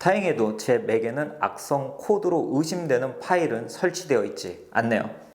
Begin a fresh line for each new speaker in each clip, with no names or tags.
다행히도 제 맥에는 악성 코드로 의심되는 파일은 설치되어 있지 않네요.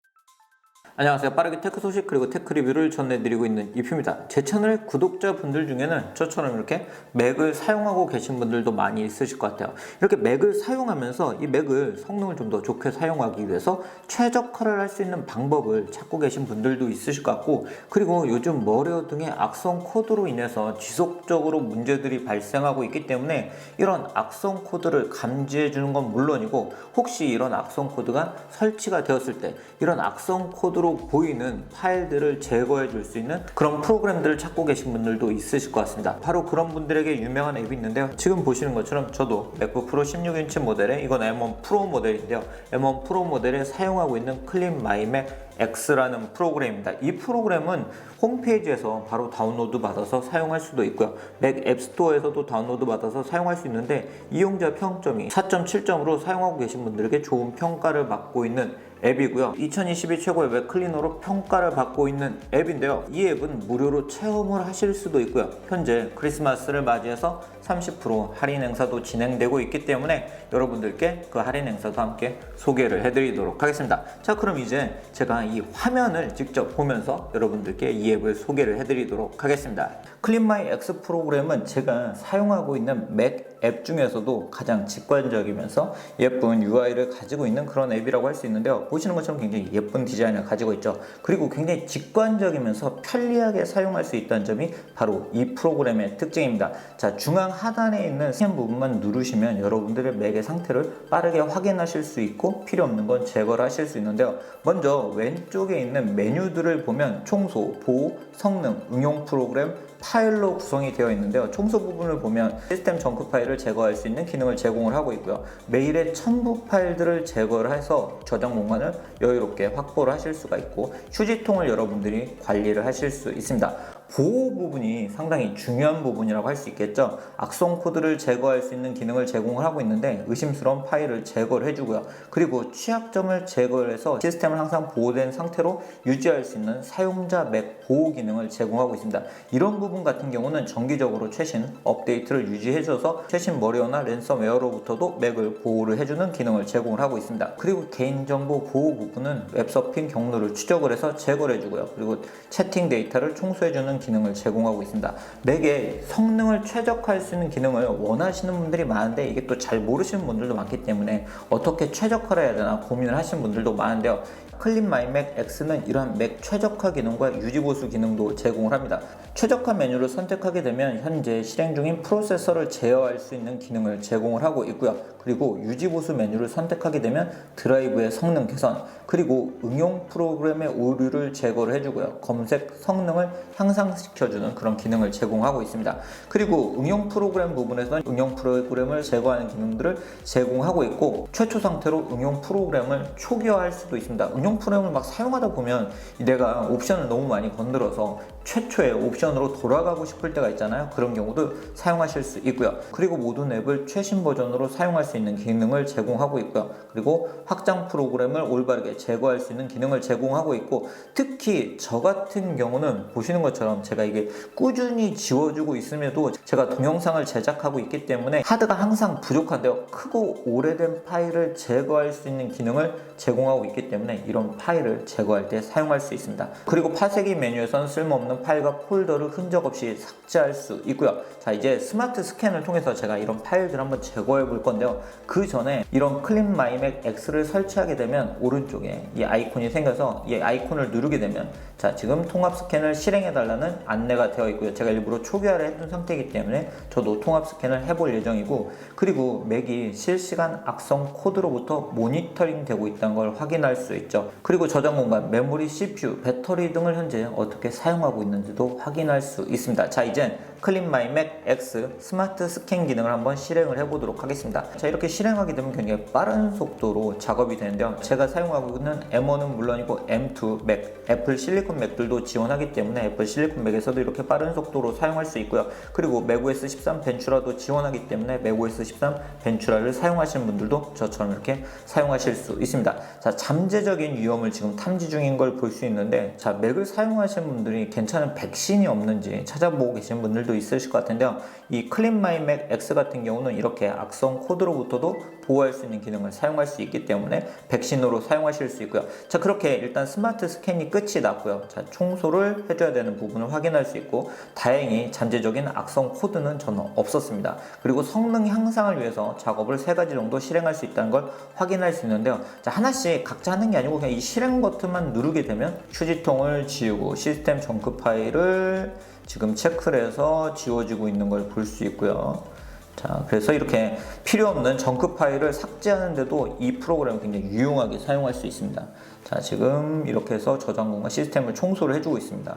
안녕하세요. 빠르게 테크 소식 그리고 테크 리뷰를 전해드리고 있는 이프입니다. 제 채널 구독자분들 중에는 저처럼 이렇게 맥을 사용하고 계신 분들도 많이 있으실 것 같아요. 이렇게 맥을 사용하면서 이 맥을 성능을 좀 더 좋게 사용하기 위해서 최적화를 할 수 있는 방법을 찾고 계신 분들도 있으실 것 같고 그리고 요즘 머리어 등의 악성 코드로 인해서 지속적으로 문제들이 발생하고 있기 때문에 이런 악성 코드를 감지해 주는 건 물론이고 혹시 이런 악성 코드가 설치가 되었을 때 이런 악성 코드로 보이는 파일들을 제거해 줄 수 있는 그런 프로그램들을 찾고 계신 분들도 있으실 것 같습니다. 바로 그런 분들에게 유명한 앱이 있는데요. 지금 보시는 것처럼 저도 맥북 프로 16인치 모델에 이건 M1 프로 모델인데요. M1 프로 모델에 사용하고 있는 클린 마이맥 X라는 프로그램입니다. 이 프로그램은 홈페이지에서 바로 다운로드 받아서 사용할 수도 있고요. 맥 앱스토어에서도 다운로드 받아서 사용할 수 있는데 이용자 평점이 4.7점으로 사용하고 계신 분들에게 좋은 평가를 받고 있는 앱이고요. 2022 최고의 웹 클리너로 평가를 받고 있는 앱인데요. 이 앱은 무료로 체험을 하실 수도 있고요. 현재 크리스마스를 맞이해서 30% 할인 행사도 진행되고 있기 때문에 여러분들께 그 할인 행사도 함께 소개를 해드리도록 하겠습니다. 자, 그럼 이제 제가 이 화면을 직접 보면서 여러분들께 이 앱을 소개를 해드리도록 하겠습니다. 클린마이 X 프로그램은 제가 사용하고 있는 맥 앱 중에서도 가장 직관적이면서 예쁜 UI를 가지고 있는 그런 앱이라고 할 수 있는데요. 보시는 것처럼 굉장히 예쁜 디자인을 가지고 있죠. 그리고 굉장히 직관적이면서 편리하게 사용할 수 있다는 점이 바로 이 프로그램의 특징입니다. 자, 중앙 하단에 있는 스캔 부분만 누르시면 여러분들의 맥의 상태를 빠르게 확인하실 수 있고 필요 없는 건 제거를 하실 수 있는데요. 먼저 왼 쪽에 있는 메뉴들을 보면 청소, 보호, 성능, 응용 프로그램, 파일로 구성이 되어 있는데요. 청소 부분을 보면 시스템 정크 파일을 제거할 수 있는 기능을 제공을 하고 있고요. 메일의 첨부 파일들을 제거를 해서 저장 공간을 여유롭게 확보를 하실 수가 있고 휴지통을 여러분들이 관리를 하실 수 있습니다. 보호 부분이 상당히 중요한 부분이라고 할 수 있겠죠. 악성 코드를 제거할 수 있는 기능을 제공을 하고 있는데 의심스러운 파일을 제거를 해주고요. 그리고 취약점을 제거를 해서 시스템을 항상 보호된 상태로 유지할 수 있는 사용자 맥 보호 기능을 제공하고 있습니다. 이런 부분 같은 경우는 정기적으로 최신 업데이트를 유지해줘서 최신 머리어나 랜섬웨어로부터도 맥을 보호를 해주는 기능을 제공을 하고 있습니다. 그리고 개인정보 보호 부분은 웹서핑 경로를 추적을 해서 제거를 해주고요. 그리고 채팅 데이터를 청소해주는 기능을 제공하고 있습니다. 맥의 성능을 최적화할 수 있는 기능을 원하시는 분들이 많은데 이게 또 잘 모르시는 분들도 많기 때문에 어떻게 최적화를 해야 되나 고민을 하시는 분들도 많은데요. 클린 마이맥 X는 이러한 맥 최적화 기능과 유지보수 기능도 제공을 합니다. 최적화 메뉴를 선택하게 되면 현재 실행 중인 프로세서를 제어할 수 있는 기능을 제공을 하고 있고요. 그리고 유지보수 메뉴를 선택하게 되면 드라이브의 성능 개선, 그리고 응용 프로그램의 오류를 제거를 해주고요. 검색 성능을 향상시켜주는 그런 기능을 제공하고 있습니다. 그리고 응용 프로그램 부분에서는 응용 프로그램을 제거하는 기능들을 제공하고 있고 최초 상태로 응용 프로그램을 초기화할 수도 있습니다. 응용 프로그램을 막 사용하다 보면 내가 옵션을 너무 많이 건드려서 최초의 옵션으로 돌아가고 싶을 때가 있잖아요. 그런 경우도 사용하실 수 있고요. 그리고 모든 앱을 최신 버전으로 사용할 수 있는 기능을 제공하고 있고요. 그리고 확장 프로그램을 올바르게 제거할 수 있는 기능을 제공하고 있고 특히 저 같은 경우는 보시는 것처럼 제가 이게 꾸준히 지워주고 있음에도 제가 동영상을 제작하고 있기 때문에 하드가 항상 부족한데요. 크고 오래된 파일을 제거할 수 있는 기능을 제공하고 있기 때문에 이런 파일을 제거할 때 사용할 수 있습니다. 그리고 파쇄기 메뉴에서는 쓸모없는 파일과 폴더를 흔적 없이 삭제할 수 있고요. 자 이제 스마트 스캔을 통해서 제가 이런 파일들 한번 제거해 볼 건데요. 그 전에 이런 클린 마이맥 X를 설치하게 되면 오른쪽에 이 아이콘이 생겨서 이 아이콘을 누르게 되면 자 지금 통합 스캔을 실행해 달라는 안내가 되어 있고요. 제가 일부러 초기화를 해둔 상태이기 때문에 저도 통합 스캔을 해볼 예정이고 그리고 맥이 실시간 악성 코드로부터 모니터링 되고 있다는 걸 확인할 수 있죠. 그리고 저장 공간, 메모리, CPU, 배터리 등을 현재 어떻게 사용하고 있는지도 확인할 수 있습니다. 자 이제 클린 마이 맥 X 스마트 스캔 기능을 한번 실행을 해보도록 하겠습니다. 자 이렇게 실행하게 되면 굉장히 빠른 속도로 작업이 되는데요. 제가 사용하고 있는 M1은 물론이고 M2 맥, 애플 실리콘 맥들도 지원하기 때문에 애플 실리콘 맥에서도 이렇게 빠른 속도로 사용할 수 있고요. 그리고 맥OS 13 벤츄라도 지원하기 때문에 맥OS 13 벤츄라를 사용하시는 분들도 저처럼 이렇게 사용하실 수 있습니다. 자 잠재적인 위험을 지금 탐지 중인 걸 볼 수 있는데 자 맥을 사용하시는 분들이 괜찮은 백신이 없는지 찾아보고 계신 분들도 있으실 것 같은데요. 이 클린 마이 맥 X 같은 경우는 이렇게 악성 코드로부터도 보호할 수 있는 기능을 사용할 수 있기 때문에 백신으로 사용하실 수 있고요. 자, 그렇게 일단 스마트 스캔이 끝이 났고요. 자, 청소를 해줘야 되는 부분을 확인할 수 있고 다행히 잠재적인 악성 코드는 저는 없었습니다. 그리고 성능 향상을 위해서 작업을 세 가지 정도 실행할 수 있다는 걸 확인할 수 있는데요. 자, 하나씩 각자 하는 게 아니고 그냥 이 실행 버튼만 누르게 되면 휴지통을 지우고 시스템 정크 파일을 지금 체크를 해서 지워지고 있는 걸 볼 수 있고요. 자, 그래서 이렇게 필요 없는 정크 파일을 삭제하는데도 이 프로그램을 굉장히 유용하게 사용할 수 있습니다. 자, 지금 이렇게 해서 저장 공간 시스템을 청소를 해주고 있습니다.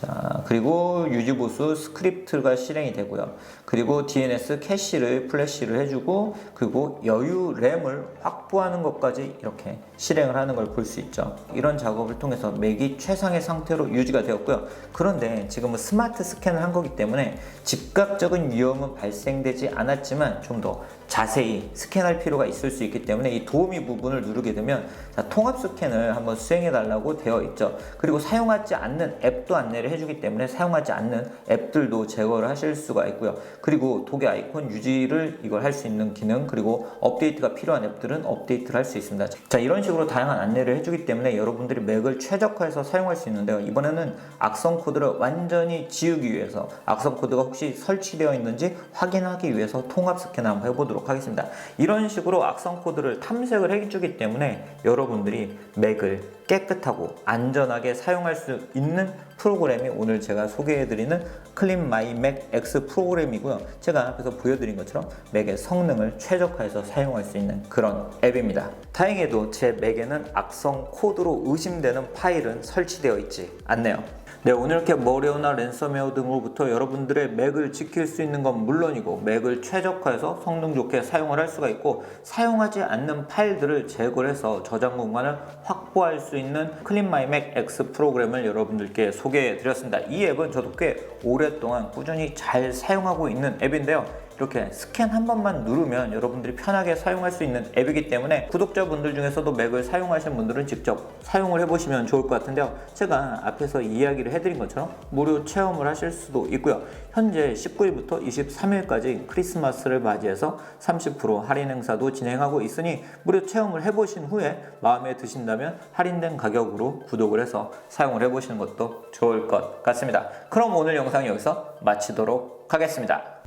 자, 그리고 유지보수 스크립트가 실행이 되고요. 그리고 DNS 캐시를 플래시를 해주고, 그리고 여유 램을 확보하는 것까지 이렇게 실행을 하는 걸 볼 수 있죠. 이런 작업을 통해서 맥이 최상의 상태로 유지가 되었고요. 그런데 지금은 스마트 스캔을 한 거기 때문에 즉각적인 위험은 발생되지 않았지만 좀 더 자세히 스캔할 필요가 있을 수 있기 때문에 이 도우미 부분을 누르게 되면 자, 통합 스캔을 한번 수행해 달라고 되어 있죠. 그리고 사용하지 않는 앱도 안내를 해주기 때문에 사용하지 않는 앱들도 제거를 하실 수가 있고요. 그리고 독의 아이콘 유지를 이걸 할 수 있는 기능 그리고 업데이트가 필요한 앱들은 업데이트를 할 수 있습니다. 자 이런 식으로 다양한 안내를 해주기 때문에 여러분들이 맥을 최적화해서 사용할 수 있는데요. 이번에는 악성 코드를 완전히 지우기 위해서 악성 코드가 혹시 설치되어 있는지 확인하기 위해서 통합 스캔 한번 해보도록 하겠습니다. 이런 식으로 악성 코드를 탐색을 해주기 때문에 여러분들이 맥을 깨끗하고 안전하게 사용할 수 있는 프로그램이 오늘 제가 소개해드리는 클린 마이 맥 X 프로그램이고요. 제가 앞에서 보여드린 것처럼 맥의 성능을 최적화해서 사용할 수 있는 그런 앱입니다. 다행히도 제 맥에는 악성 코드로 의심되는 파일은 설치되어 있지 않네요. 네, 오늘 이렇게 머리오나 랜섬웨어 등으로부터 여러분들의 맥을 지킬 수 있는 건 물론이고 맥을 최적화해서 성능 좋게 사용을 할 수가 있고 사용하지 않는 파일들을 제거해서 저장 공간을 확보할 수 있는 클린마이맥 X 프로그램을 여러분들께 소개해 드렸습니다. 이 앱은 저도 꽤 오랫동안 꾸준히 잘 사용하고 있는 앱인데요. 이렇게 스캔 한 번만 누르면 여러분들이 편하게 사용할 수 있는 앱이기 때문에 구독자분들 중에서도 맥을 사용하시는 분들은 직접 사용을 해보시면 좋을 것 같은데요. 제가 앞에서 이야기를 해드린 것처럼 무료 체험을 하실 수도 있고요. 현재 19일부터 23일까지 크리스마스를 맞이해서 30% 할인 행사도 진행하고 있으니 무료 체험을 해보신 후에 마음에 드신다면 할인된 가격으로 구독을 해서 사용을 해보시는 것도 좋을 것 같습니다. 그럼 오늘 영상 여기서 마치도록 하겠습니다.